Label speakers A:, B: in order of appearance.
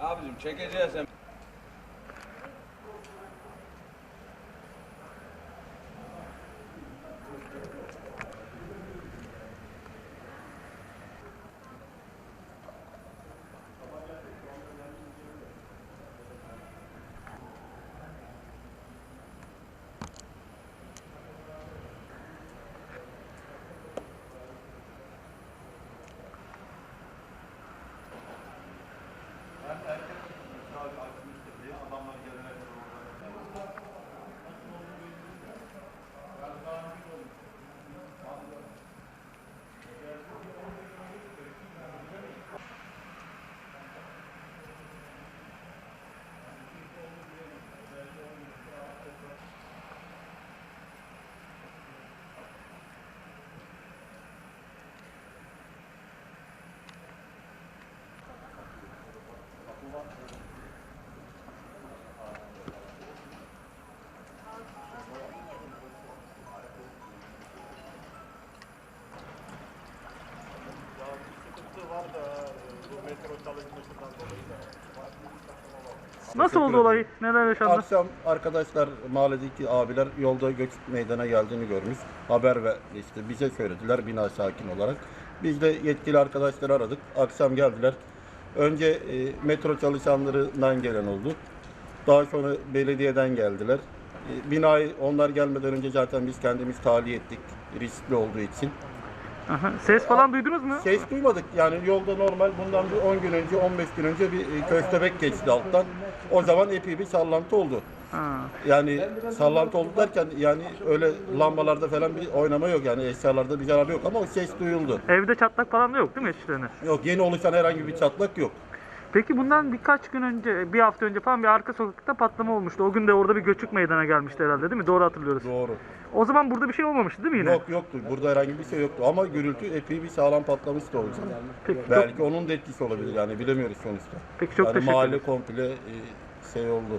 A: Abicim çekeceğiz hem.
B: Nasıl oldu olay? Neler yaşandı?
C: Akşam arkadaşlar mahalledeki abiler yolda göç meydana geldiğini görmüş. Haber ve işte bize söylediler bina sakin olarak. Biz de yetkili arkadaşları aradık. Akşam geldiler. Önce e, metro çalışanlarından gelen oldu. Daha sonra belediyeden geldiler. E, binayı onlar gelmeden önce zaten biz kendimiz tahliye ettik. Riskli olduğu için.
B: Aha, Ses falan duydunuz mu?
C: Ses duymadık yani yolda normal bundan bir 10 gün önce 15 gün önce bir e, köstebek geçti alttan. O zaman epey bir sallantı oldu.
B: Ha.
C: Yani sallantı oldu derken yani öyle lambalarda falan bir oynama yok yani eşyalarda bir zarar yok ama o ses duyuldu.
B: Evde çatlak falan da yok değil mi eşlerine?
C: Yok yeni oluşan herhangi bir çatlak yok.
B: Peki bundan birkaç gün önce, bir hafta önce falan bir arka sokakta patlama olmuştu. O gün de orada bir göçük meydana gelmişti herhalde değil mi? Doğru hatırlıyoruz.
C: Doğru.
B: O zaman burada bir şey olmamıştı değil mi yine?
C: Yok yoktu. Burada herhangi bir şey yoktu ama gürültü epey bir sağlam patlamıştı o yüzden.
B: Peki, çok,
C: Belki onun da etkisi olabilir yani bilemiyoruz sonuçta.
B: peki çok
C: yani
B: teşekkür
C: mahalle
B: ederim.
C: komple e, şey oldu.